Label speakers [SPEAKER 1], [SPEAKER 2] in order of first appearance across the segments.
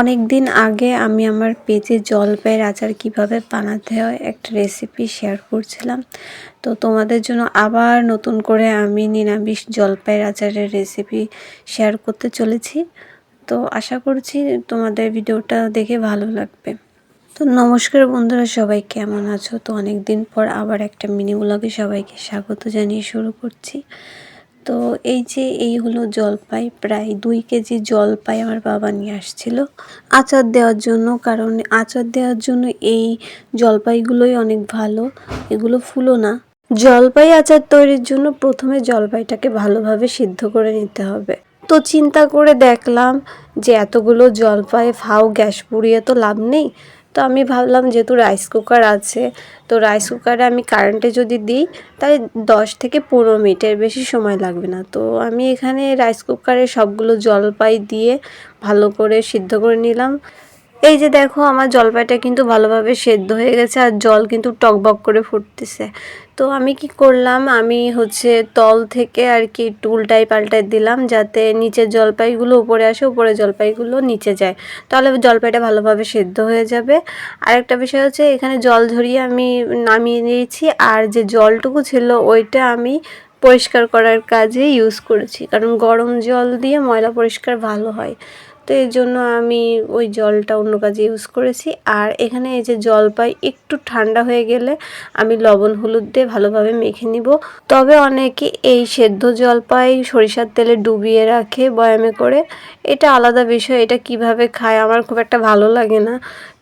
[SPEAKER 1] অনেক দিন আগে আমি আমার পেজে জলপাইয়ের আচার কীভাবে বানাতে হয় একটা রেসিপি শেয়ার করছিলাম। তো তোমাদের জন্য আবার নতুন করে আমি নিরামিষ জলপাইয়ের আচারের রেসিপি শেয়ার করতে চলেছি। তো আশা করছি তোমাদের ভিডিওটা দেখে ভালো লাগবে। তো নমস্কার বন্ধুরা, সবাই কেমন আছো? তো অনেক দিন পর আবার একটা মিনি ব্লগে সবাইকে স্বাগত জানিয়ে শুরু করছি। তো এই যে এই হলো জলপাই, প্রায় দুই কেজি জলপাই আমার বাবা নিয়ে আসছিল। আচার দেওয়ার জন্য, কারণ আচার দেওয়ার জন্য এই জলপাইগুলোই অনেক ভালো, এগুলো ফুলো না। জলপাই আচার তৈরির জন্য প্রথমে জলপাইটাকে ভালোভাবে সিদ্ধ করে নিতে হবে। তো চিন্তা করে দেখলাম যে এতগুলো জলপাই, ফাও, গ্যাস পুড়িয়ে তো লাভ নেই তো আমি ভাবলাম যেহেতু রাইস কুকার আছে, তো রাইস কুকারে আমি কারেন্টে যদি দিই, তাই দশ থেকে পনেরো মিনিটের বেশি সময় লাগবে না। তো আমি এখানে রাইস কুকারে সবগুলো জলপাই দিয়ে ভালো করে সিদ্ধ করে নিলাম। এই যে দেখো, আমার জলপাইটা কিন্তু ভালোভাবে সেদ্ধ হয়ে গেছে আর জল কিন্তু টকবক করে ফুটতেছে। তো আমি কি করলাম, আমি হচ্ছে তল থেকে আর কি টুলটাই পাল্টাই দিলাম যাতে নিচের জলপাইগুলো উপরে আসে উপরে জলপাইগুলো নিচে যায়। তাহলে জলপাইটা ভালোভাবে সেদ্ধ হয়ে যাবে। আরেকটা বিষয় হচ্ছে, এখানে জল ঝরিয়ে আমি নামিয়ে নিয়েছি আর যে জলটুকু ছিল ওইটা আমি পরিষ্কার করার কাজে ইউজ করেছি। কারণ গরম জল দিয়ে ময়লা পরিষ্কার ভালো হয়। তো এই জন্য আমি ওই জলটা অন্য কাজে ইউজ করেছি। আর এখানে এই যে জলপাই একটু ঠান্ডা হয়ে গেলে আমি লবণ, হলুদ দিয়ে ভালোভাবে মেখে নিব। তবে অনেকে এই সেদ্ধ জলপাই সরিষার তেলে ডুবিয়ে রাখে বয়ামে করে। এটা আলাদা বিষয়, এটা কীভাবে খায় আমার খুব একটা ভালো লাগে না।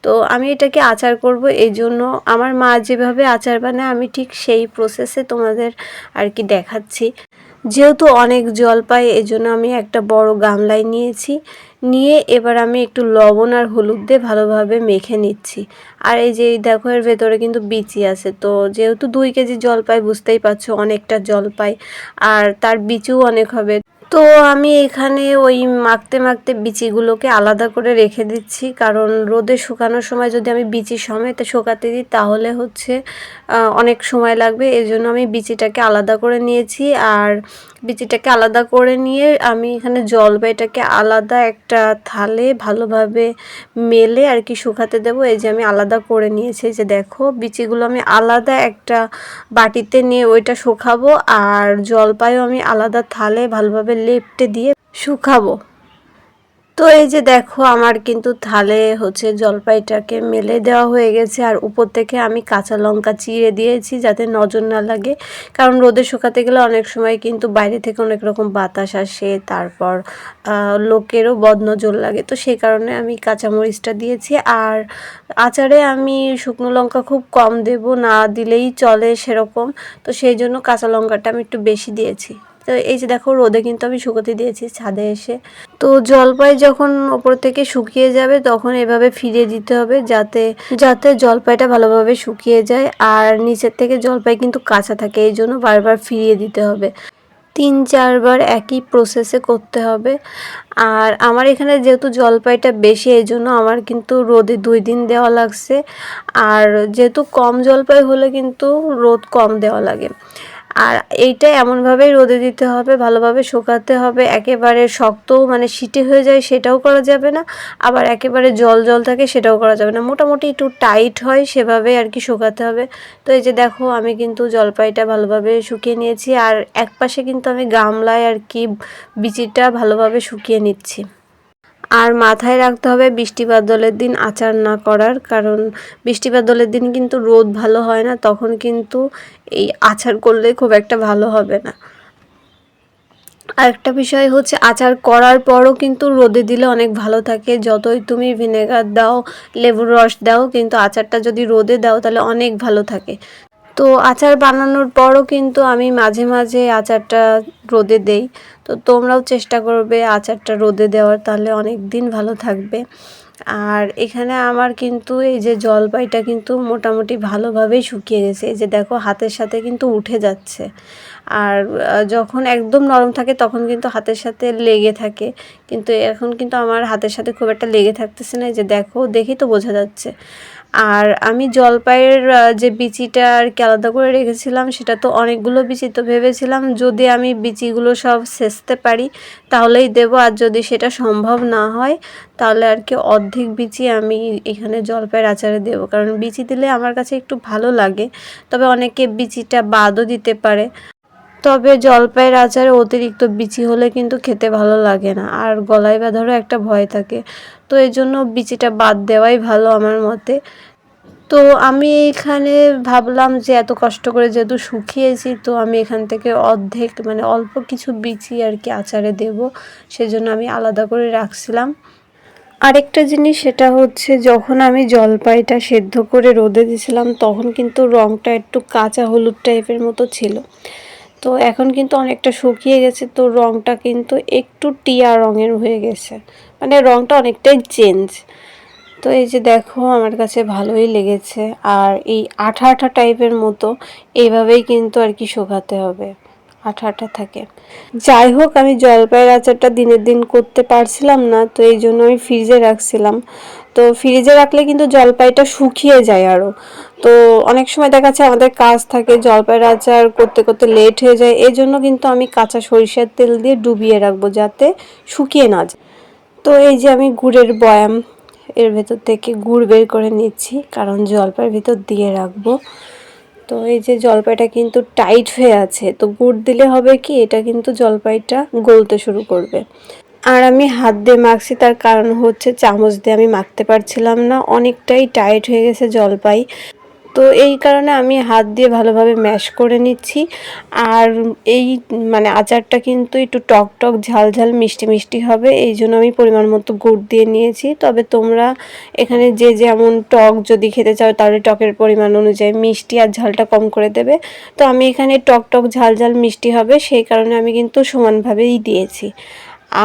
[SPEAKER 1] তো আমি এটাকে আচার করব এই জন্য। আমার মা যেভাবে আচার বানায়, আমি ঠিক সেই প্রসেসে তোমাদের আর কি দেখাচ্ছি। যেহেতু অনেক জল পাই এজন্য আমি একটা বড় গামলায় নিয়েছি। নিয়ে এবার আমি একটু লবণ আর হলুদ দিয়ে ভালোভাবে মেখে নিচ্ছি। আর এই যে দেখো, এর ভেতরে কিন্তু বিচি আছে। তো যেহেতু দুই কেজি জল পাই বুঝতেই পারছ অনেকটা জল পাই আর তার বিচিও অনেক হবে। তো আমি এখানে ওই মাখতে মাখতে বিচিগুলোকে আলাদা করে রেখে দিচ্ছি। কারণ রোদে শুকানোর সময় যদি আমি বিচি সমেত শুকাতে দিই, তাহলে হচ্ছে অনেক সময় লাগবে। এজন্য জন্য আমি বিচিটাকে আলাদা করে নিয়েছি। আর বিচিটাকে আলাদা করে নিয়ে আমি এখানে জলপাইটাকে আলাদা একটা থালে ভালোভাবে মেলে আর কি শুকাতে দেবো। এই যে আমি আলাদা করে নিয়েছি যে দেখো, বিচিগুলো আমি আলাদা একটা বাটিতে নিয়ে ওইটা শুকাবো আর জলপাইও আমি আলাদা থালে ভালোভাবে লেপটে দিয়ে শুকাবো। তো এই যে দেখো, আমার কিন্তু থালে হচ্ছে জলপাইটাকে মেলে দেওয়া হয়ে গেছে। আর উপর থেকে আমি কাঁচা লঙ্কা চিড়ে দিয়েছি যাতে নজর না লাগে। কারণ রোদে শুকাতে গেলে অনেক সময় কিন্তু বাইরে থেকে অনেক রকম বাতাস আসে, তারপর লোকেরও বদনজর লাগে। তো সেই কারণে আমি কাঁচামরিচটা দিয়েছি। আর আচারে আমি শুকনো লঙ্কা খুব কম দেব, না দিলেই চলে সেরকম। তো সেই জন্য কাঁচা লঙ্কাটা আমি একটু বেশি দিয়েছি। তো এই যে দেখো রোদে কিন্তু আমি শুকোতে দিয়েছি ছাদে এসে। তো জলপাই যখন ওপর থেকে শুকিয়ে যাবে তখন এভাবে ফিরিয়ে দিতে হবে যাতে যাতে জলপাইটা ভালোভাবে শুকিয়ে যায়। আর নিচের থেকে জলপাই কিন্তু কাঁচা থাকে, এই জন্য বারবার ফিরিয়ে দিতে হবে। তিন চারবার একই প্রসেসে করতে হবে। আর আমার এখানে যেহেতু জলপাইটা বেশি, এই জন্য আমার কিন্তু রোদে দুই দিন দেওয়া লাগছে। আর যেহেতু কম জলপাই হলে কিন্তু রোদ কম দেওয়া লাগে। আর এইটা এমনভাবেই রোদে দিতে হবে, ভালোভাবে শুকাতে হবে, একেবারে শক্ত মানে সিটে হয়ে যায় সেটাও করা যাবে না, আবার একেবারে জল জল থাকে সেটাও করা যাবে না। মোটামুটি একটু টাইট হয় সেভাবে আর কি শুকাতে হবে। তো এই যে দেখো আমি কিন্তু জলপাইটা ভালোভাবে শুকিয়ে নিয়েছি আর এক পাশে কিন্তু আমি গামলায় আর কি বিচিটা ভালোভাবে শুকিয়ে নিচ্ছি। আর মাথায় রাখতে হবে বৃষ্টি বাদলের দিন আচার না করার, কারণ বৃষ্টি বাদলের দিন কিন্তু রোদ ভালো হয় না, তখন কিন্তু এই আচার করলে খুব একটা ভালো হবে না। আরেকটা বিষয় হচ্ছে আচার করার পরও কিন্তু রোদে দিলে অনেক ভালো থাকে। যতই তুমি ভিনেগার দাও, লেবুর রস দাও, কিন্তু আচারটা যদি রোদে দাও, তাহলে অনেক ভালো থাকে। তো আচার বানানোর পরও কিন্তু আমি মাঝে মাঝে আচারটা রোদে দেই। তো তোমরাও চেষ্টা করবে আচারটা রোদে দেওয়ার, তাহলে অনেক দিন ভালো থাকবে। আর এখানে আমার কিন্তু এই যে জলপাইটা কিন্তু মোটামুটি ভালোভাবেই শুকিয়ে গেছে। এই যে দেখো, হাতের সাথে কিন্তু উঠে যাচ্ছে। আর যখন একদম নরম থাকে, তখন কিন্তু হাতের সাথে লেগে থাকে। কিন্তু এখন কিন্তু আমার হাতের সাথে খুব একটা লেগে থাকতেছে না। যে দেখো দেখি তো বোঝা যাচ্ছে। আর আমি জলপাইয়ের যে বিচিটা আর কি আলাদা করে রেখেছিলাম, সেটা তো অনেকগুলো বিচি তো ভেবেছিলাম। যদি আমি বিচিগুলো সব সেচতে পারি, তাহলেই দেব। আর যদি সেটা সম্ভব না হয়, তাহলে আর কি অর্ধেক বিচি আমি এখানে জলপাইয়ের আচারে দেব। কারণ বিচি দিলে আমার কাছে একটু ভালো লাগে। তবে অনেকে বিচিটা বাদও দিতে পারে। তবে জলপাইয়ের আচারে অতিরিক্ত বিচি হলে কিন্তু খেতে ভালো লাগে না। আর গলায় বাঁধারও একটা ভয় থাকে। তো এই জন্য বিচিটা বাদ দেওয়াই ভালো আমার মতে। তো আমি এখানে ভাবলাম যে এত কষ্ট করে যেহেতু শুকিয়েছি, তো আমি এখান থেকে অর্ধেক মানে অল্প কিছু বিচি আর কি আচারে দেব। সেজন্য আমি আলাদা করে রাখছিলাম। আরেকটা জিনিস সেটা হচ্ছে, যখন আমি জলপাইটা সেদ্ধ করে রোদে দিয়েছিলাম তখন কিন্তু রঙটা একটু কাঁচা হলুদ টাইপের মতো ছিল। তো এখন কিন্তু অনেকটা শুকিয়ে গেছে, তো রঙটা কিন্তু একটু টিয়া রঙের হয়ে গেছে। মানে রঙটা অনেকটাই চেঞ্জ তো এই যে দেখো, আমার কাছে ভালোই লেগেছে। আর এই আঠা আঠা টাইপের মতো এইভাবেই কিন্তু আর কি শুকাতে হবে। আঠা আঠা থাকে। যাই হোক, আমি জলপাইয়ের আচারটা দিনের দিন করতে পারছিলাম না, তো এই জন্য আমি ফ্রিজে রাখছিলাম। তো ফ্রিজে রাখলে কিন্তু জলপাইটা শুকিয়ে যায় আরও তো অনেক সময় দেখা যাচ্ছে আমাদের কাজ থাকে জলপাইয়ের আচার করতে করতে লেট হয়ে যায়। এই জন্য কিন্তু আমি কাঁচা সরিষার তেল দিয়ে ডুবিয়ে রাখব যাতে শুকিয়ে না যায়। তো এই যে আমি গুড়ের বয়াম, এর ভেতর থেকে গুড় বের করে নিচ্ছি, কারণ জলপাইয়ের ভিতর দিয়ে রাখব। তো এই যে জলপাইটা কিন্তু টাইট হয়ে আছে, তো গুড় দিলে হবে কি, এটা কিন্তু জলপাইটা গলতে শুরু করবে। আর আমি হাত দিয়ে মাখছি, তার কারণ হচ্ছে চামচ দিয়ে আমি মাখতে পারছিলাম না, অনেকটাই টাইট হয়ে গেছে জলপাই। তো এই কারণে আমি হাত দিয়ে ভালোভাবে ম্যাশ করে নিচ্ছি। আর এই মানে আচারটা কিন্তু একটু টক টক, ঝাল ঝাল, মিষ্টি মিষ্টি হবে, এই জন্য আমি পরিমাণ মতো গুড় দিয়ে নিয়েছি। তবে তোমরা এখানে যে যেমন টক যদি খেতে চাও, তাহলে টকের পরিমাণ অনুযায়ী মিষ্টি আর ঝালটা কম করে দেবে। তো আমি এখানে টক টক, ঝাল ঝাল, মিষ্টি হবে, সেই কারণে আমি কিন্তু সমানভাবেই দিয়েছি।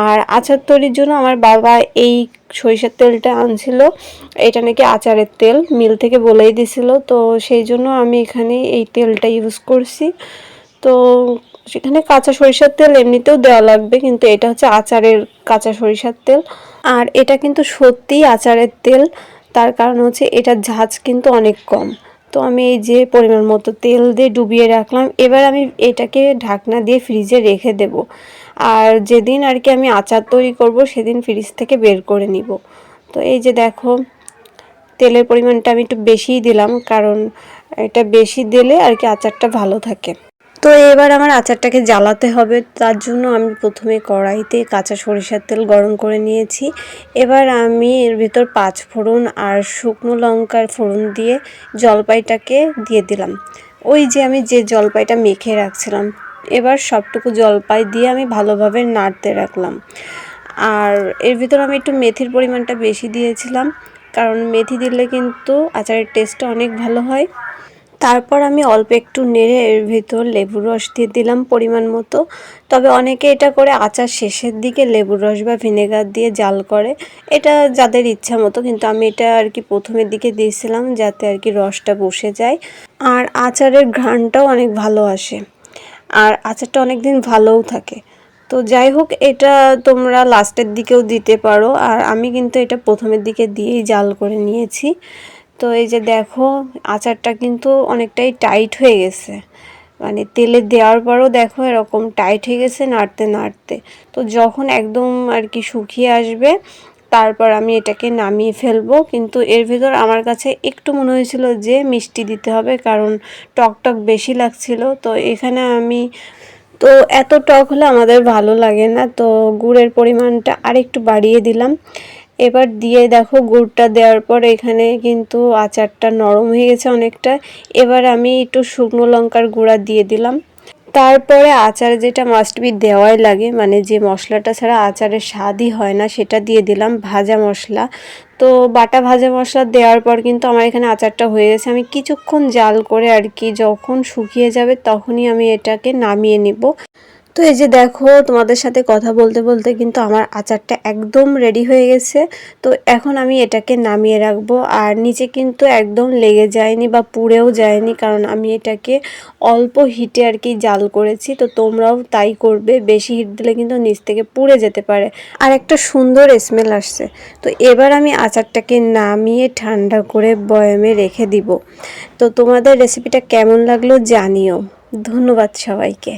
[SPEAKER 1] আর আচার তৈরির জন্য আমার বাবা এই সরিষার তেলটা আনছিল। এটা নাকি আচারের তেল, মিল থেকে বলেই দিছিল। তো সেই জন্য আমি এখানে এই তেলটা ইউজ করছি। তো সেখানে কাঁচা সরিষার তেল এমনিতেও দেওয়া লাগবে, কিন্তু এটা হচ্ছে আচারের কাঁচা সরিষার তেল। আর এটা কিন্তু সত্যিই আচারের তেল, তার কারণ হচ্ছে এটার ঝাঁজ কিন্তু অনেক কম। তো আমি এই যে পরিমাণ মতো তেল দিয়ে ডুবিয়ে রাখলাম, এবার আমি এটাকে ঢাকনা দিয়ে ফ্রিজে রেখে দেব। আর যেদিন আর কি আমি আচার তৈরি করব, সেদিন ফ্রিজ থেকে বের করে নিব। তো এই যে দেখো, তেলের পরিমাণটা আমি একটু বেশিই দিলাম, কারণ এটা বেশি দিলে আর কি আচারটা ভালো থাকে। তো এবার আমার আচারটাকে জ্বালাতে হবে, তার জন্য আমি প্রথমে কড়াইতে কাঁচা সরিষার তেল গরম করে নিয়েছি। এবার আমি এর ভিতর পাঁচ ফোড়ন আর শুকনো লঙ্কার ফোড়ন দিয়ে জলপাইটাকে দিয়ে দিলাম। ওই যে আমি যে জলপাইটা মেখে রাখছিলাম এবার সবটুকু জলপাই দিয়ে আমি ভালোভাবে নাড়তে রাখলাম। আর এর ভিতর আমি একটু মেথির পরিমাণটা বেশি দিয়েছিলাম, কারণ মেথি দিলে কিন্তু আচারের টেস্টটা অনেক ভালো হয়। তারপর আমি অল্প একটু নেড়ে এর ভিতর লেবুর রস দিয়ে দিলাম পরিমাণ মতো। তবে অনেকে এটা করে আচার শেষের দিকে লেবুর রস বা ভিনেগার দিয়ে জাল করে। এটা যাদের ইচ্ছা মতো, কিন্তু আমি এটা আর কি প্রথমের দিকে দিয়েছিলাম যাতে আর কি রসটা বসে যায়। আর আচারের ঘ্রাণটাও অনেক ভালো আসে। আর আচারটা অনেক দিন ভালোও থাকে। তো যাই হোক এটা তোমরা লাস্টের দিকেও দিতে পারো। আর আমি কিন্তু এটা প্রথমের দিকে দিয়েই জাল করে নিয়েছি। তো এই যে দেখো, আচারটা কিন্তু অনেকটাই টাইট হয়ে গেছে। মানে তেলে দেওয়ার পরও দেখো এরকম টাইট হয়ে গেছে, নাড়তে নাড়তে। তো যখন একদম আর কি শুকিয়ে আসবে তারপর আমি এটাকে নামিয়ে ফেলব। কিন্তু এর ভিতর আমার কাছে একটু মনে হয়েছিল যে মিষ্টি দিতে হবে, কারণ টক টক বেশি লাগছিল। তো এখানে আমি, তো এত টক হলে আমাদের ভালো লাগে না। তো গুড়ের পরিমাণটা আরেকটু বাড়িয়ে দিলাম। এবার দিয়ে দেখো গুড়টা দেওয়ার পর এখানে কিন্তু আচারটা নরম হয়ে গেছে অনেকটা। এবার আমি একটু শুকনো লঙ্কার গুঁড়া দিয়ে দিলাম। তারপরে আচারে যেটা মাস্ট বি দেওয়াই লাগে মানে যে মশলাটা ছাড়া আচারের স্বাদই হয় না, সেটা দিয়ে দিলাম ভাজা মশলা। তো বাটা ভাজা মশলা দেওয়ার পর কিন্তু আমার এখানে আচারটা হয়ে গেছে। আমি কিছুক্ষণ জাল করে আর কি যখন শুকিয়ে যাবে তখনই আমি এটাকে নামিয়ে নিব। তো এই যে দেখো, তোমাদের সাথে কথা বলতে বলতে কিন্তু আমার আচারটা একদম রেডি হয়ে গেছে। তো এখন আমি এটাকে নামিয়ে রাখব আর নিচে কিন্তু একদম লেগে যায়নি বা পুড়েও যায়নি কারণ আমি এটাকে অল্প হিটে আর কি জাল করেছি। তো তোমরাও তাই করবে, বেশি হিট দিলে কিন্তু নিচ থেকে পুড়ে যেতে পারে। আর একটা সুন্দর স্মেল আসছে। তো এবার আমি আচারটাকে নামিয়ে ঠান্ডা করে বয়ামে রেখে দিব। তো তোমাদের রেসিপিটা কেমন লাগল জানিও। ধন্যবাদ সবাইকে।